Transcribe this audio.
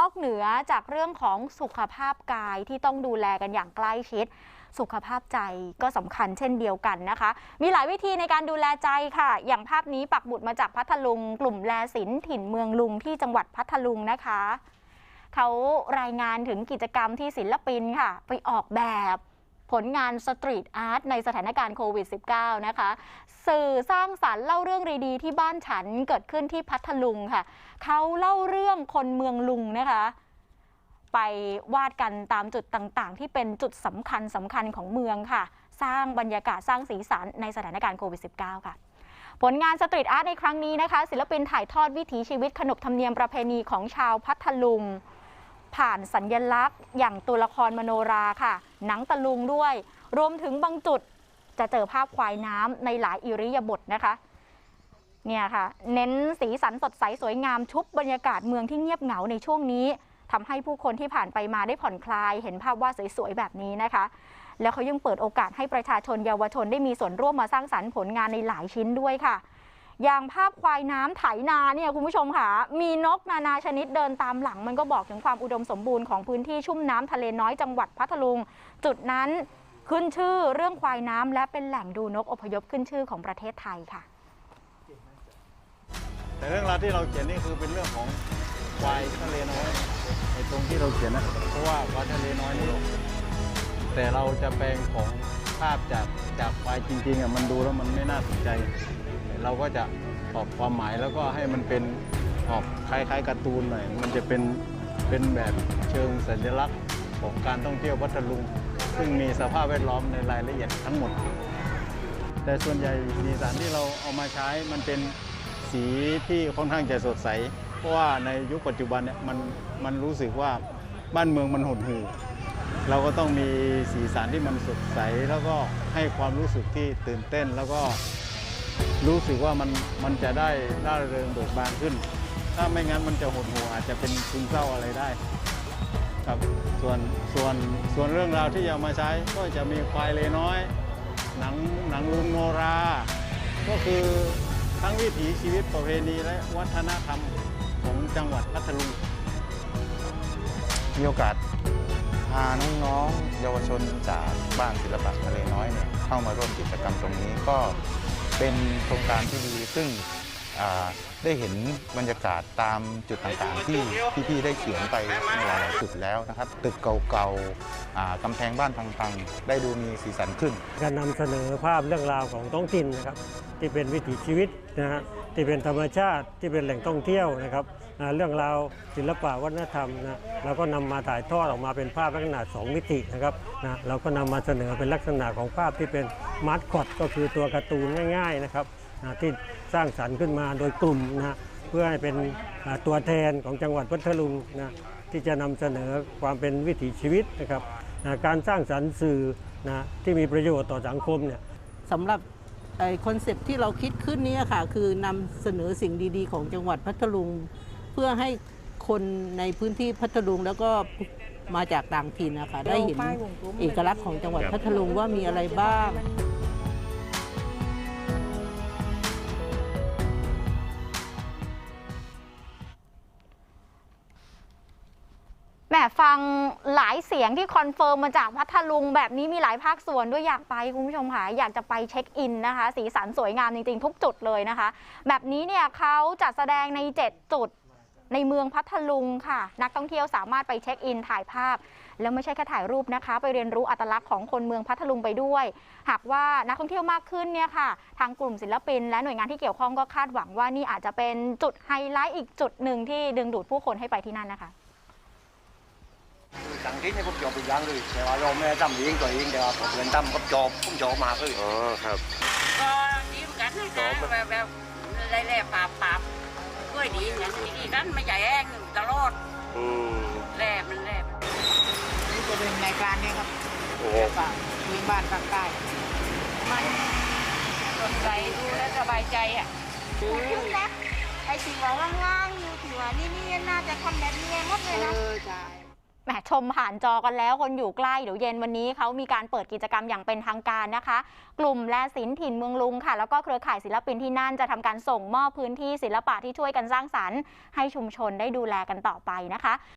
นอกเหนือจากเรื่องของสุขภาพกายที่ต้องดูแลกันอย่างใกล้ชิด สุขภาพใจก็สำคัญเช่นเดียวกันนะคะ มีหลายวิธีในการดูแลใจค่ะ อย่างภาพนี้ปักบุตรมาจากพัทลุง กลุ่มแลศิลป์ถิ่นเมืองลุงที่จังหวัดพัทลุงนะคะ เขารายงานถึงกิจกรรมที่ศิลปินค่ะ ไปออกแบบ ผลงานสตรีทอาร์ตในสถานการณ์โควิด -19 นะคะ สื่อสร้างสรรค์เล่าเรื่องดีๆที่บ้านฉันเกิดขึ้นที่พัทลุงค่ะ เขาเล่าเรื่องคนเมืองลุงนะคะ ไปวาดกันตามจุดต่างๆ ที่เป็นจุดสำคัญสำคัญของเมืองค่ะ สร้างบรรยากาศสร้างสีสันในสถานการณ์โควิด -19 ค่ะผลงานสตรีทอาร์ตในครั้งนี้นะคะ ศิลปินถ่ายทอดวิถีชีวิตขนบธรรมเนียมประเพณีของชาวพัทลุง ผ่านสัญญลักษณ์ อย่างตัวละครมโนราค่ะ หนังตะลุงด้วย รวมถึงบางจุดจะเจอภาพควายน้ำในหลายอิริยาบถนะคะเนี่ยค่ะ เน้นสีสันสดใสสวยงามชุบบรรยากาศเมืองที่เงียบเหงาในช่วงนี้ทำให้ผู้คนที่ผ่านไปมาได้ผ่อนคลาย เห็นภาพวาดสวยๆแบบนี้นะคะ แล้วเขายังเปิดโอกาสให้ประชาชนเยาวชนได้มีส่วนร่วมมาสร้างสรรค์ผลงานในหลายชิ้นด้วยค่ะ อย่างภาพควายน้ำไถนาเนี่ยคุณผู้ชมค่ะ มีนกนานาชนิดเดินตามหลัง มันก็บอกถึงความอุดมสมบูรณ์ของพื้นที่ชุ่มน้ำทะเลน้อยจังหวัดพัทลุง จุดนั้นขึ้นชื่อเรื่องควายน้ำและเป็นแหล่งดูนกอพยพขึ้นชื่อของประเทศไทยค่ะ แต่เรื่องราวที่เราเขียนนี่คือเป็นเรื่องของควายทะเลน้อยในตรงที่เราเขียนนะเพราะว่าควายทะเลน้อยนี่แต่เราจะแปลงของภาพจากจากควายจริงๆอะมันดูแล้วมันไม่น่าสนใจ เราก็จะออกความหมายแล้วก็ให้มันเป็นออกคล้ายๆการ์ตูนหน่อย มันจะเป็นเป็นแบบเชิงสัญลักษณ์ของการท่องเที่ยวพัทลุง ซึ่งมีสภาพแวดล้อมในรายละเอียดทั้งหมด แต่ส่วนใหญ่สีสันที่เราเอามาใช้มันเป็นสีที่ค่อนข้างจะสดใส เพราะว่าในยุคปัจจุบันเนี่ยมันมันรู้สึกว่าบ้านเมืองมันหดหู่เราก็ต้องมีสีสันที่มันสดใส แล้วก็ให้ความรู้สึกที่ตื่นเต้นแล้วก็ รู้สึกว่ามันมันจะได้ร่าเริงเบิกบานขึ้น ถ้าไม่งั้นมันจะหดหู่อาจจะเป็นซึมเศร้าอะไรได้ ครับส่วนส่วนส่วนเรื่องราวที่จะมาใช้ก็จะมีควายเลน้อย หนังหนังลุงโนรา ก็คือทั้งวิถีชีวิตประเพณีและวัฒนธรรมของจังหวัดพัทลุงมีโอกาสพาน้องๆเยาวชนจากบ้านศิลปะทะเลน้อยเนี่ยเข้ามาร่วมกิจกรรมตรงนี้ก็ เป็นโครงการที่ดีซึ่งได้เห็นบรรยากาศตามจุดต่างๆ ที่พี่ๆได้เขียนไปในหลายๆจุดแล้วนะครับ ตึกเก่าๆกำแพงบ้านพังๆ ได้ดูมีสีสันขึ้น การนำเสนอภาพเรื่องราวของท้องถิ่นนะครับที่เป็นวิถีชีวิตนะฮะที่เป็นธรรมชาติที่เป็นแหล่งท่องเที่ยวนะครับ เรื่องราวศิลปะวัฒนธรรมนะเราก็นำมาถ่ายทอดออกมาเป็นภาพลักษณะสองมิตินะครับนะเราก็นำมาเสนอเป็นลักษณะของภาพที่เป็นมาร์คอตก็คือตัวการ์ตูนง่ายๆนะครับนะที่สร้างสรรค์ขึ้นมาโดยกลุ่มนะเพื่อให้เป็นตัวแทนของจังหวัดพัทลุงนะที่จะนำเสนอความเป็นวิถีชีวิตนะครับนะการสร้างสรรค์สื่อนะที่มีประโยชน์ต่อสังคมเนี่ยสำหรับคอนเซปที่เราคิดขึ้นนี้ค่ะ คือนำเสนอสิ่งดีๆ ของจังหวัดพัทลุง เพื่อให้คนในพื้นที่พัทลุงแล้วก็มาจากต่างถิ่นนะคะได้เห็นเอกลักษณ์ของจังหวัดพัทลุงว่ามีอะไรบ้างแหมฟังหลายเสียงที่คอนเฟิร์มมาจากพัทลุงแบบนี้มีหลายภาคส่วนด้วยอยากไปคุณผู้ชมค่ะอยากจะไปเช็คอินนะคะ สีสันสวยงามจริงๆ ทุกจุดเลยนะคะ แบบนี้เนี่ยเขาจัดแสดงใน 7 จุด ในเมืองพัทลุงค่ะ นักท่องเที่ยวสามารถไปเช็คอินถ่ายภาพ แล้วไม่ใช่แค่ถ่ายรูปนะคะ ไปเรียนรู้อัตลักษณ์ของคนเมืองพัทลุงไปด้วย หากว่านักท่องเที่ยวมากขึ้นเนี่ยค่ะ ทางกลุ่มศิลปิน และหน่วยงานที่เกี่ยวข้องก็คาดหวังว่านี่อาจจะเป็นจุดไฮไลท์อีกจุดหนึ่งที่ดึงดูดผู้คนให้ไปที่นั่นนะคะ tặng kiến cho phúc chộp bị giang rồi để mà rồi mẹ trăm yên rồi yên để mà phục lên tâm cấp chộp cũng chộp mà cứ อ๋อครับก็ยิ้มกันนะแบบแบบแล่ๆปาบปาบ กล้วยดีอย่างนี้กันไม่ใหญ่แองตลอดอืมแลบมันแลบนี่จะเป็นรายการเนี่ยครับโอ้เกี่ยวกับพื้นบ้านปากใต้มันสดใสดูแลวสบายใจอะยุ่งนะไอ้ที่ว่าว่างๆอยู่ถือว่านี่นี่น่าจะทำแบบนี้หมดเลยนะเออใช่ แหมชมผ่านจอกันแล้วคนอยู่ใกล้เดี๋ยวเย็นวันนี้เขามีการเปิดกิจกรรมอย่างเป็นทางการนะคะ กลุ่มแลศิลป์ถิ่นเมืองลุงค่ะ แล้วก็เครือข่ายศิลปินที่นั่นจะทำการส่งมอบพื้นที่ศิลปะที่ช่วยกันสร้างสรรค์ให้ชุมชนได้ดูแลกันต่อไปนะคะ